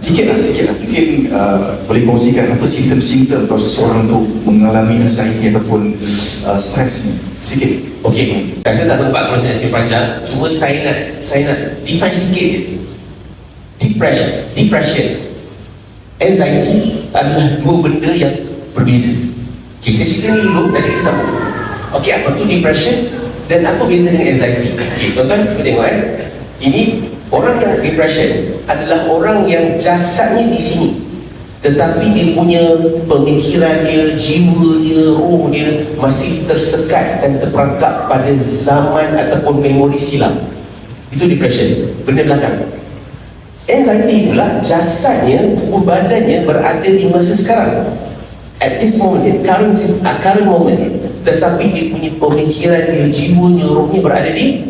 Sikit lah, sikit lah. Mungkin uh, boleh kongsikan apa simptom-simptom kalau seseorang tu mengalami anxiety ataupun uh, stres ni. Sikit. Okey, saya tak sempat kalau saya sikit panjang. Cuma saya nak saya nak define sikit. Depression, depression, anxiety adalah dua benda yang berbeza. Okey, saya cerita ni dulu, nanti kita sambung. Okey, apa tu depression dan apa beza dengan anxiety? Okey, tuan-tuan, kita tengok eh. Ini orang yang depression adalah orang yang jasadnya di sini. Tetapi dia punya pemikiran dia, jiwa dia, roh dia masih tersekat dan terperangkap pada zaman ataupun memori silam. Itu depression, benda belakang. Anxiety pula jasadnya, tubuh badannya berada di masa sekarang. At this moment, current, uh, current moment. Tetapi dia punya pemikiran dia, jiwanya, rohnya berada di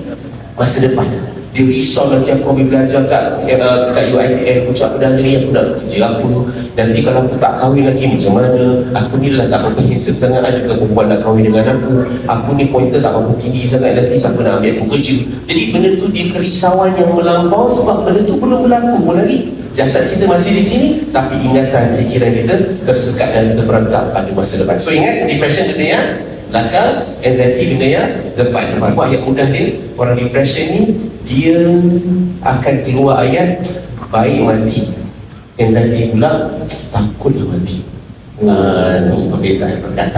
masa depan. Dia risau nanti aku ambil belajar kat, uh, kat UITM, aku cakap hari ni aku nak kerja apa. Nanti kalau aku tak kahwin lagi macam mana? Aku ni dah tak berapa handsome sangat, ada ke perempuan nak kahwin dengan aku? Aku ni pointer tak berapa tinggi sangat, nanti siapa nak ambil aku kerja? Jadi benda tu dia kerisauan yang melampau sebab benda tu belum berlaku pun lagi. Jasad kita masih di sini, tapi ingatan fikiran kita tersekat dan terperangkap pada masa depan. So ingat, depression benda yang belakang, anxiety benda yang depan. Nampak ayat mudah dia, orang depression ni, dia akan keluar ayat, baik mati. Anxiety pula, takutlah mati. Ah, tu perbezaan perkataan.